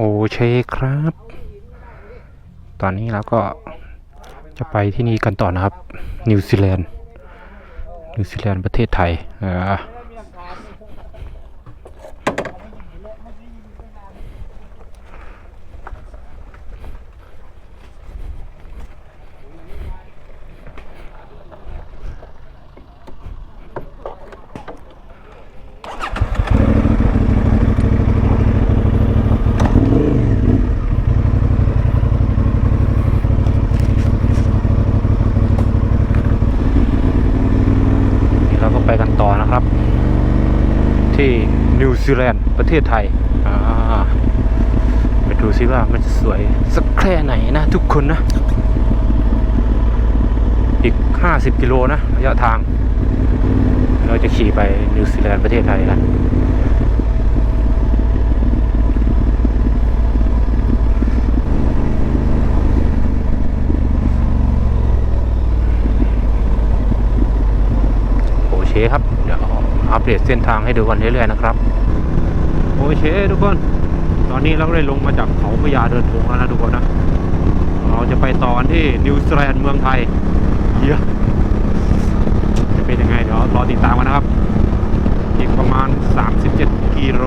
โอเคครับ ตอนนี้เราก็จะไปที่นี่กันต่อนะครับ นิวซีแลนด์ นิวซีแลนด์ประเทศไทยอ่านี่เราก็ไปกันต่อนะครับ ที่นิวซีแลนด์ ประเทศไทยอ่าไปดูซิว่ามันจะสวยสักแค่ไหนนะ ทุกคนนะ อีก 50 กิโลนะระยะทาง เราจะขี่ไปนิวซีแลนด์ประเทศไทยกันโอเคครับ เดี๋ยวอัปเดตเส้นทางให้ดูกันเรื่อยๆนะครับ เคทุกคน ตอนนี้เราก็ได้ลงมาจากเขาพญาเดินทงแล้วนะทุกคนนะ เราจะไปต่อนที่นิวซีแลนด์เมืองไทยเยอะจะเป็นยังไงเดี๋ยวรอติดตามกันนะครับ อีกประมาณ 37 กิโล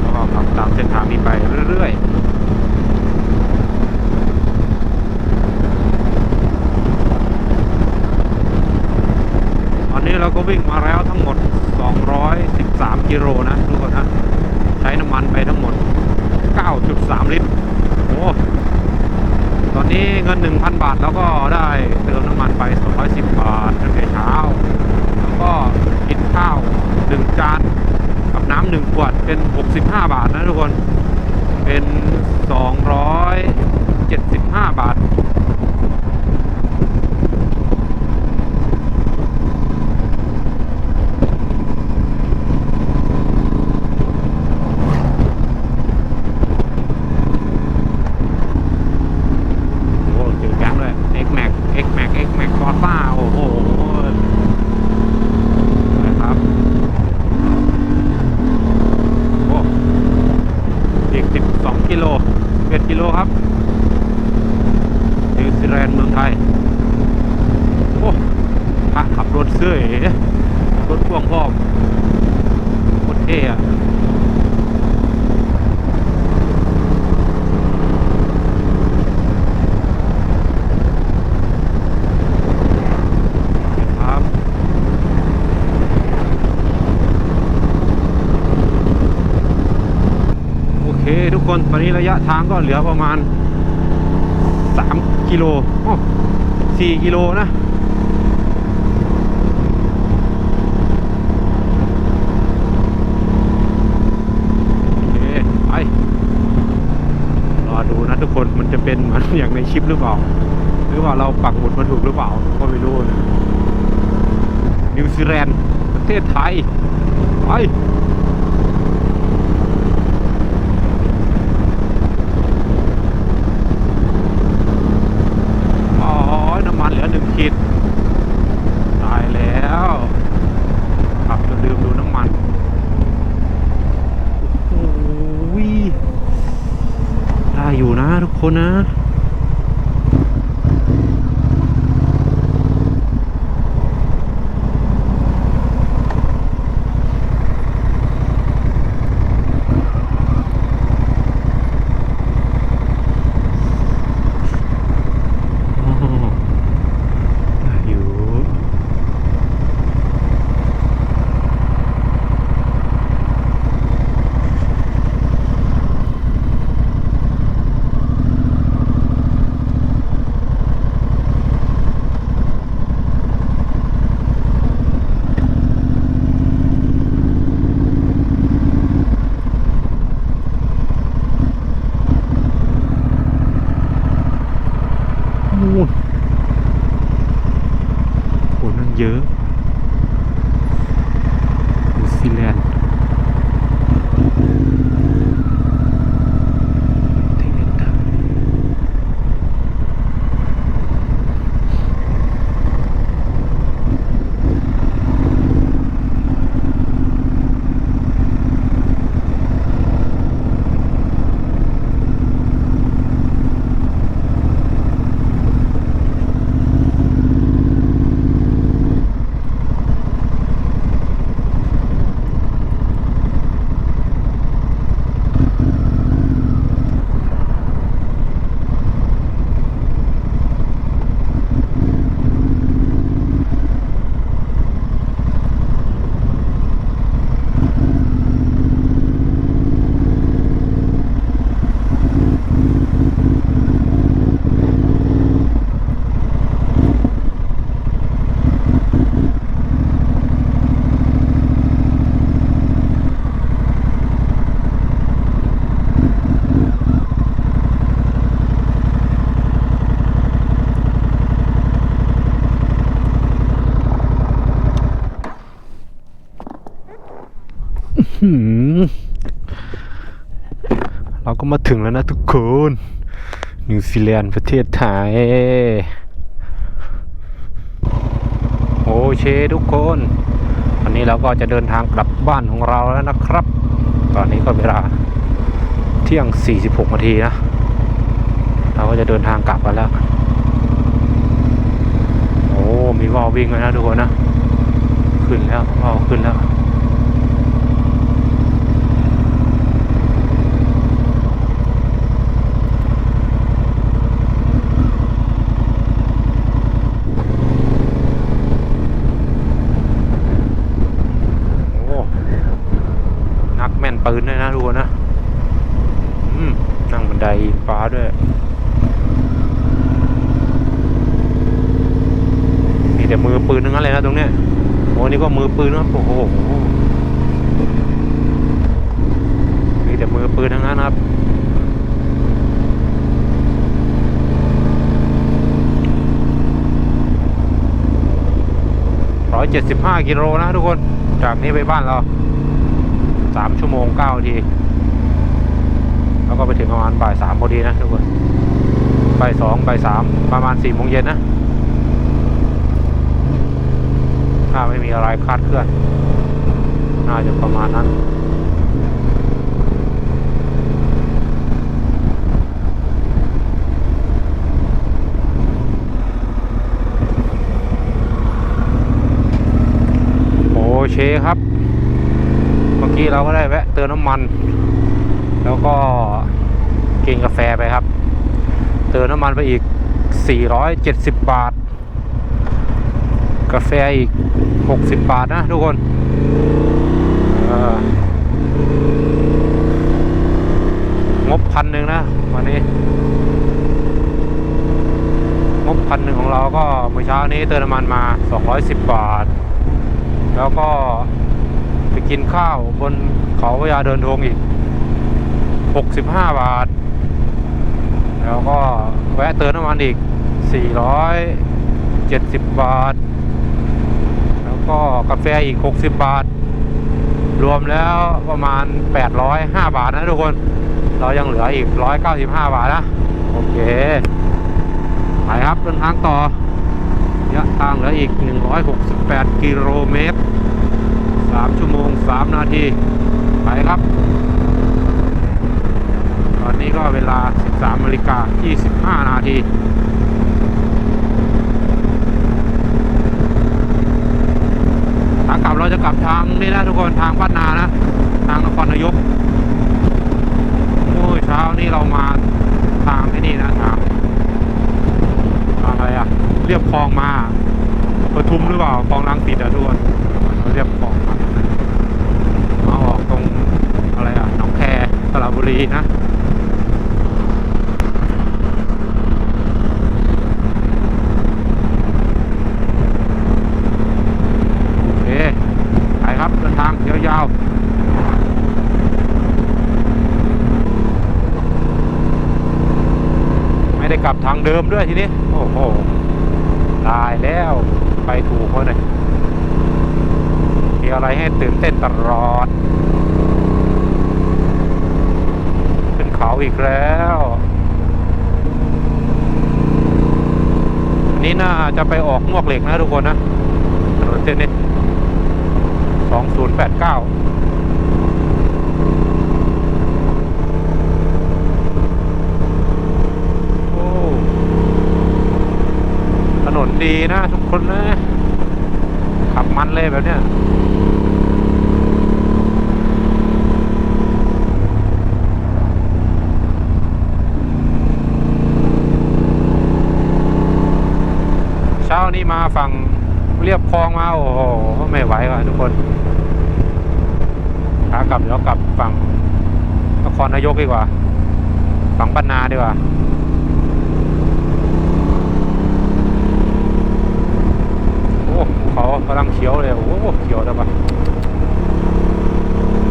แล้วก็ขับตามเส้นทางนี้ไปเรื่อยๆ ตอนนี้เราก็วิ่งมาแล้วทั้งหมด 213 กิโลนะทุกคนนะใช้น้ำมันไปทั้งหมด 9.3 ลิตรโอ้ตอนนี้เงิน 1,000 บาทแล้วก็ได้เติมน้ำมันไป 210 บาทตั้งแต่เช้า แล้วก็กินข้าว 1 จาน กับน้ำ1ขวดเป็น 65 บาทนะทุกคน เป็น 275 บาท โอ้เจอแก๊งเลย X Max X Max X Max ฟอร์ซ่าโอ้โหนะครับ โอ้อีก 12 กิโล11กิโลครับนิวซีแลนด์เมืองไทย โอ้พระขับรถเสื้อเอ๋รถพ่วงพ่อมโคตรเท่อะ ครับโอเคทุกคนตอนนี้ระยะ ทางก็เหลือประมาณ 3 กิโลโอ้4กิโลนะโอเคไป รอดูนะทุกคนมันจะเป็นเหมือนอย่างในคลิปหรือเปล่า หรือว่าเราปักหมุดมาถูกหรือเปล่า ก็ไม่รู้นะนิวซีแลนด์ประเทศไทย ไป เยอะนิวซีแลนด์ มาถึงแล้วนะทุกคน นิวซีแลนด์ประเทศไทย โอเคทุกคนวันนี้เราก็จะเดินทางกลับบ้านของเราแล้วนะครับ ตอนนี้ก็เวลาเที่ยง 46นาทีนะ เราก็จะเดินทางกลับกันแล้ว โอ้ มีวอลวิ่งแล้วนะทุกคนนะ ขึ้นแล้ววอลขึ้นแล้ว โอ้ นักแม่นปืนด้วยนะทุกคนนะ อืม นั่งบันไดฟ้าด้วย มีแต่มือปืนทั้งนั้นเลยนะตรงเนี้ย โอ้นี่ก็ มือปืนนะครับโอ้โหมีแต่มือปืนทั้งนั้นครับร้อยเจ็ดสิบห้ากิโลนะทุกคน จากนี้ไปบ้านเราสามชั่วโมงเก้านาที แล้วก็ไปถึงประมาณบ่ายสามพอดีนะทุกคนบ่ายสองบ่ายสามประมาณสี่โมงเย็นนะ ถ้าไม่มีอะไรคาดเคลื่อน น่าจะประมาณนั้นโอเคครับ เมื่อกี้เราก็ได้แวะเติมน้ำมัน แล้วก็กินกาแฟไปครับ เติมน้ำมันไปอีก 470 บาทาแฟอีก 60 บาทนะทุกคนงบพันหนึ่งนะวันนี้ งบพันหนึ่งของเราก็เมื่อเช้านี้เติมน้ำมันมา 210 บาท แล้วก็ไปกินข้าวบนเขาพญาเดินทงอีก 65 บาท แล้วก็แวะเติมน้ำมันอีก 470 บาท ก็กาแฟอีก 60 บาท รวมแล้วประมาณ 805 บาทนะทุกคน เรายังเหลืออีก 195 บาทนะ โอเค ไปครับเดินทางต่อระยะทางเหลืออีก 168 กิโลเมตร 3 ชั่วโมง 3 นาที ไปครับ ตอนนี้ก็เวลา 13นาฬิกา25 นาทีางกลับเราจะกลับทาง นี่นะทุกคนทางบ้านนานะ ทางนครนายกมุ้ยเช้านี่เรามาทางที่นี่นะทางอะไรอะเรียบคลองมาปทุมหรือเปล่าคลองลังติดอะทุกคนเราเรียบคลองมามาออกตรงอะไรอะหนองแคสระบุรีนะ โอเค ไปครับเดินทางยาวๆ ไม่ได้กลับทางเดิ มด้วยทีนี้ โอ้โห ตายแล้ว ไปถูกเขาเลยมีอะไรให้ตื่นเต้นตลอด ขึ้นเขาอีกแล้ว อันนี้น่าจะไปออกมวกเหล็กนะทุกคนนะถนนเส้นนี้สองศูนย์แปดเก้าโอ้ถนน ดีนะทุกคนนะ ขับมันเลยแบบเนี้ยเช้านี้มาฝั่งเรียบคลองมา โอ้โหไม่ไหวว่ะทุกคนขากลับเดี๋ยวกลับฝั่งนครนายกดีกว่า ฝั่งบ้านนาดีกว่า โอ้ภูเขา กำลังเขียวเลยโอ้โหเขียวจังวะ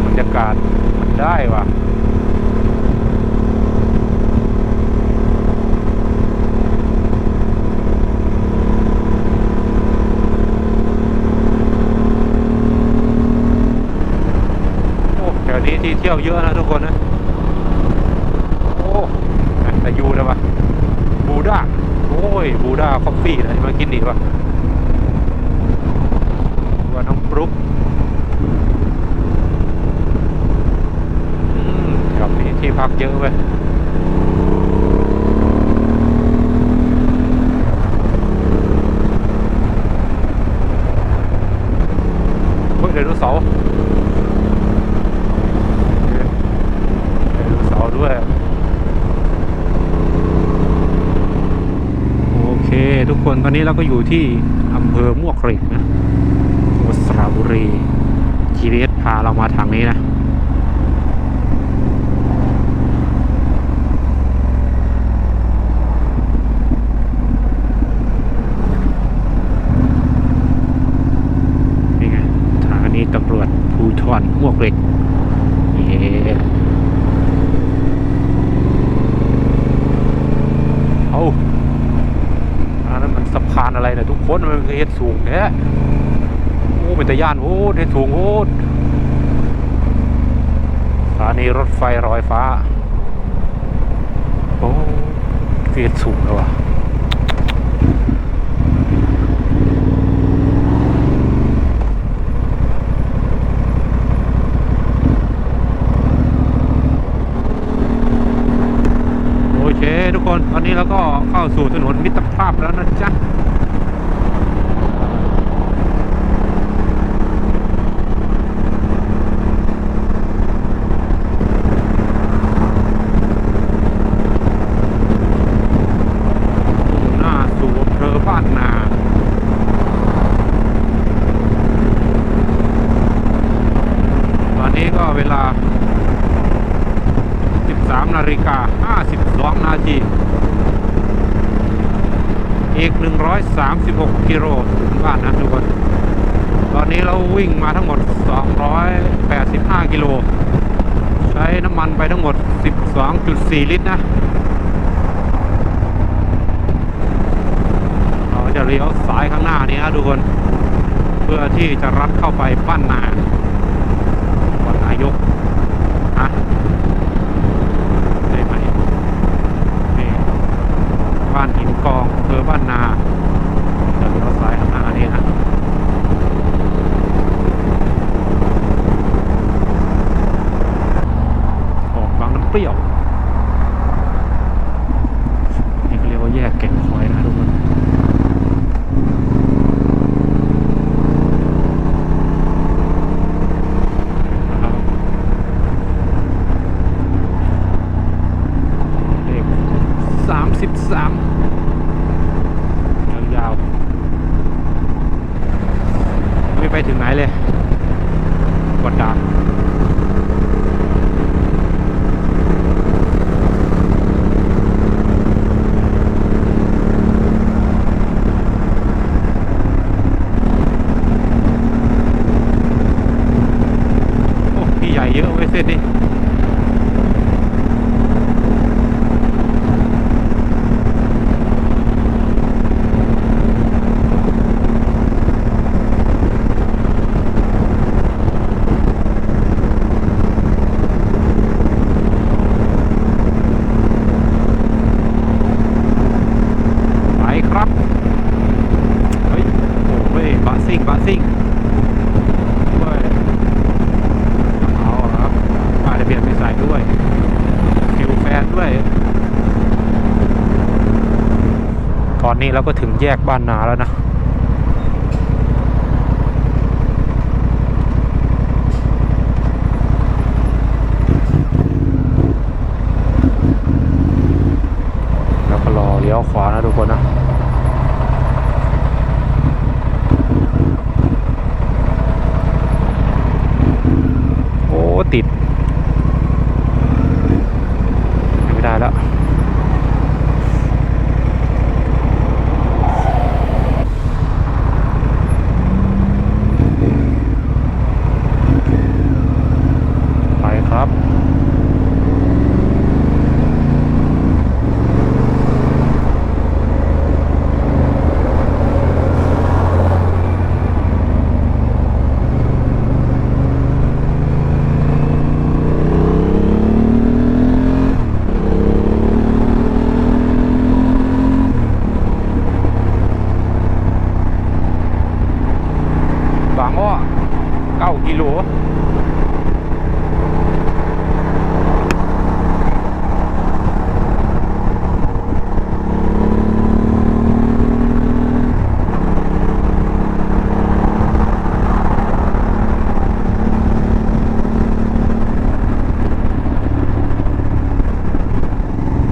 บรรยากาศมันได้ว่ะโอ้แถวนี้ที่เที่ยวเยอะนะทุกคนนะ โอ้แต่ยูเลยวะบูด้าโอ้ย บูด้าคอฟฟี่อะไรมากินดีวะว่าน้องฟลุ๊กอืมแถวนี้ที่พักเย อะเว้ยเฮ้ยไดโนเสาร์ไดโนเสาร์ด้วย โอเค ทุกคนตอนนี้เราก็อยู่ที่อำเภอมวกเหล็กนะจังหวัดสระบุรี GPS พาเรามาทางนี้นะ นี่ไงสถานีตำรวจภู ทรมวกเหล็กเย้เอาอันนั้นมันสะพานอะไรเนี่ยทุกคนมันเคยเห็นสูงแท้โอ้เป็นตะย่านโอ้เห็นสูงโอ้สถานีรถไฟรอยฟ้า โอ้เคยเห็นสูงแล้วว่ะโอเค ทุกค นี้เราก็เข้าสู่ถนนมิตรภาพแล้วนะจ๊ะ มุ่งหน้าสู่อำเภอบ้านนา ตอนนี้ก็เวลา 13นาฬิกา52 นาที อีก 136 กิโลถึงบ้านนะทุกคน ตอนนี้เราวิ่งมาทั้งหมด 285 กิโล ใช้น้ำมันไปทั้งหมด 12.4 ลิตรนะ เราจะเลี้ยวซ้ายข้างหน้านี้นะทุกคน เพื่อที่จะรัดเข้าไปบ้นนาวัดนายกฮะได้ไหมนี่บ้านหินกองอำเภอบ้านนาจะเลี้ยวซ้ายข้างหน้านี้นะออกบางน้ำเปรี้ยว นี่ก็เรียกว่าแยกแก่งคอยนะทุกคน นะครับเลขสามสิบสามยาวๆ ไม่ไปถึงไหนเลยกดดันโอ้พี่ใหญ่เยอะเว้ยเส้นนี้ ไปครับ เฮ้ย โอ้เว้ยบาซิ่งบาซิ่งเว้ยเอาละครับป้ายทะเบียนไม่ใส่ด้วยคิวแฟนด้วย ตอนนี้ เราก็ถึงแยกบ้านนาแล้วนะแล้วก็รอเลี้ยวขวานะทุกคนนะโอ้ติด กิโล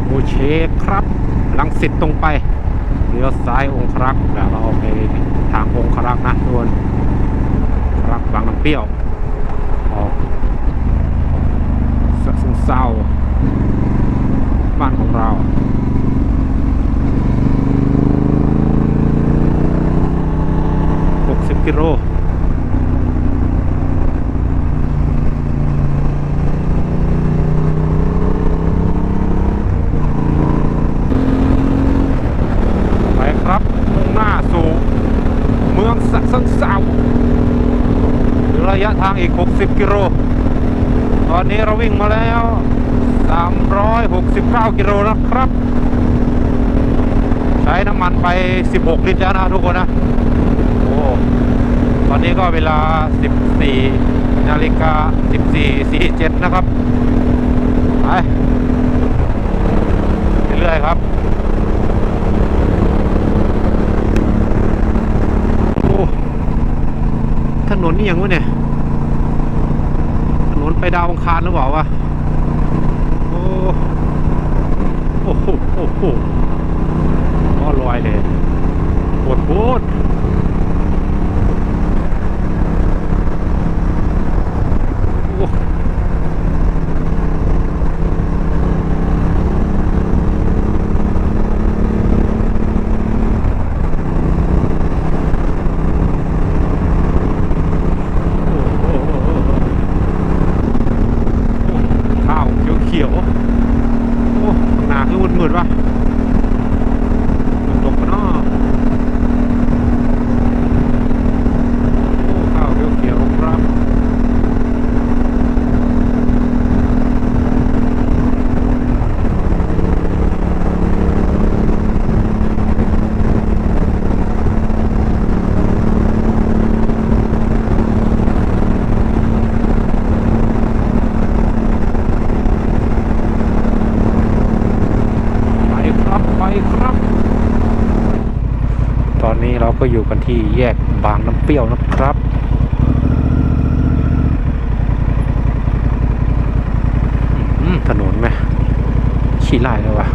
โอเคครับลังสิตตรงไป 16 ลิตรแล้วนะทุกคนนะ โอ้ตอนนี้ก็เวลา 14 นาฬิกา 14 47 นะครับ ไปเรื่อยๆครับโอ้ถนนนี่ยังวะเนี่ย ถนนไปดาวอังคารหรือเปล่าวะโอ้โอ้โหโอ้โหก็ลอยเลย ปวดปวดโอ้โอ้โหข้าวเขียวๆ โอ้ข้างหน้าคือมืดๆวะตกๆกันเนาะโอ้ข้าวเขียวๆครับไปครับไปครับ ตอนนี้เราก็อยู่กัน ที่แยกบางน้ำเปรี้ยวนะครับถนนไหมขี้ไล่เลยวะ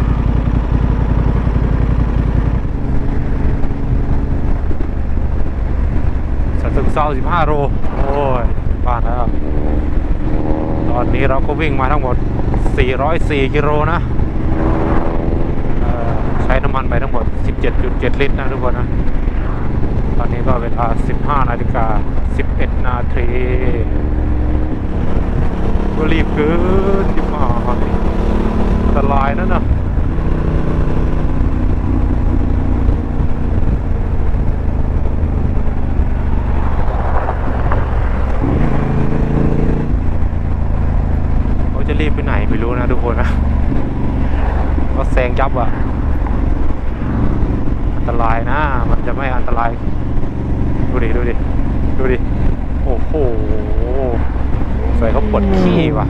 สันตึกเซาสิบห้าโลโอ้ยบ้านแล้วตอนนี้เราก็วิ่งมาทั้งหมด 404 กิโลนะใช้น้ำมันไปทั้งหมด 17.7 ลิตรนะทุกคนนะ ตอนนี้ก็เวลา 15 นาฬิกา 11 นาทีก็รีบเกินที่มาอันตรายนั่นนะเขาจะรีบไปไหนไม่รู้นะทุกคนนะก็แซงยับอะนตรายนะ มันจะไม่อันตราย ดูดิ ดูดิ ดูดิ โอ้โหใส่เขา ปวดขี้ว่ะ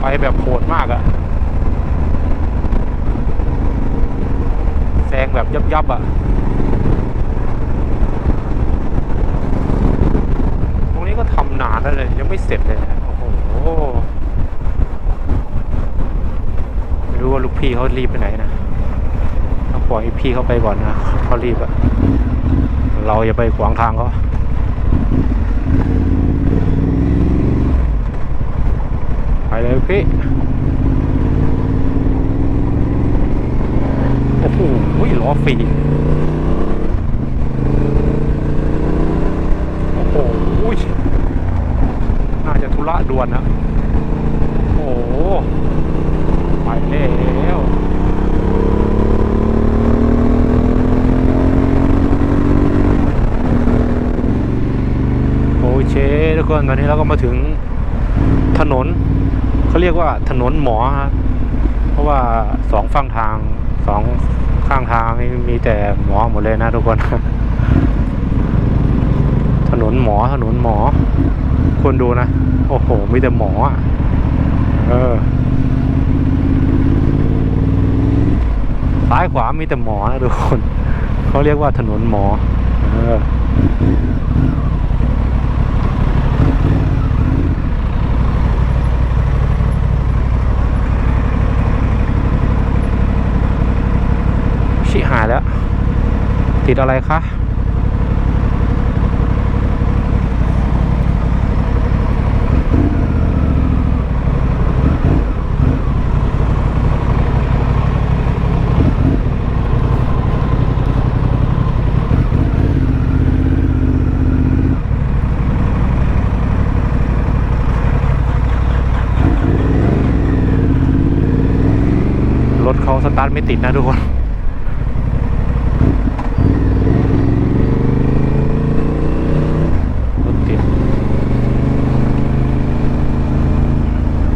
ไปแบบโหดมากอะแซงแบบยับยับๆอะตรงนี้ก็ทำนานแล้วเลย ยังไม่เสร็จเลยนะโอ้โห ไม่รู้ว่าลูกพี่เขารีบไปไหนนะ ต้องปล่อยให้พี่เขา ไปก่อนนะเขารีบอะเราอย่าไปขวางทางเขาไปเลยพี่โอ้โหล้อฟรี โอ้โห น่าจะธุระด่วนนะ โอ้โห ไปแล้ว โอเคทุกคน ตอนนี้เราก็มาถึงถนนเขาเรียกว่าถนนหมอฮะเพราะว่าสองฝั่งทางสองข้างทางนี่มีแต่หมอหมดเลยนะทุกคน ถนนหมอถนนหมอคนดูนะ โอ้โหมีแต่หมออะเออซ้ายขวามีแต่หมอนะทุกคนเขาเรียกว่าถนนหมอ เออ ชิหายแล้ว ติดอะไรคะรถเขาสตาร์ทไม่ติดนะทุกคน รถติด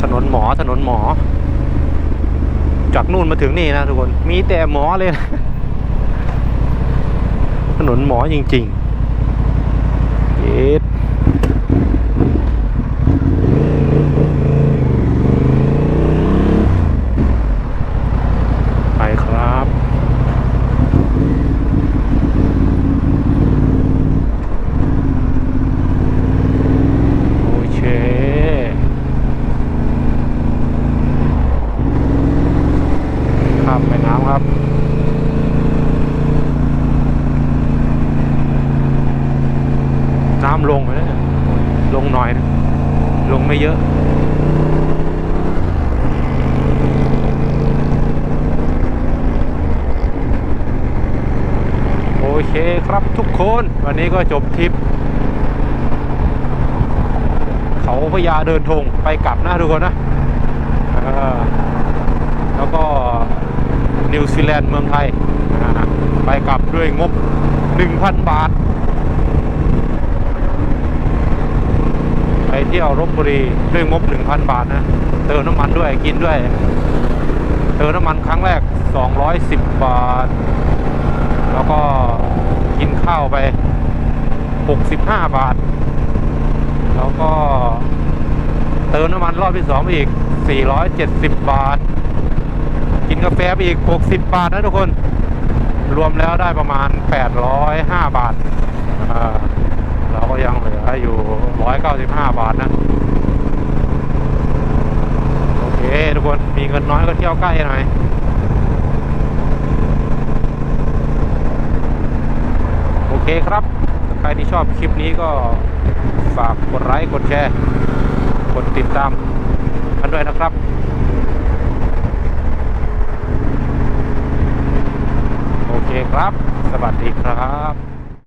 ถนนหมอถนนหมอ จากนู่นมาถึงนี่นะทุกคน มีแต่หมอเลยนะถนนหมอจริง ๆเอ็ดไปครับ โอเค ข้ามแม่น้ำครับ น้ำ ลงไปแล้วเนี่ยลงหน่อยนะลงไม่เยอะโอเคครับทุกคนวันนี้ก็จบทริป เขาพญาเดินธงไปกลับนะทุกคนนะแล้วก็นิวซีแลนด์เมืองไทย ไปกลับด้วยงบ 1,000 บาท ไปเที่ยวรบบุรีด้วยงบ 1,000 บาทนะ เติมน้ำมันด้วยกินด้วย เติมน้ำมันครั้งแรก 210 บาท แล้วก็กินข้าวไป 65 บาท แล้วก็เติมน้ำมันรอบที่สองไปอีก 470 บาท กินกาแฟไปอีก 60 บาทนะทุกคน รวมแล้วได้ประมาณ 805 บาทเราก็ยัง ลืออยู่195บาทนะ โอเค ทุกคน มีเงินน้อยก็เที่ยวใกล้หน่อยโอเคครับ ใครที่ชอบคลิปนี้ก็ฝากกดไลค์กดแชร์ กดติดตามกันด้วยนะครับโอเคครับ สวัสดีครับ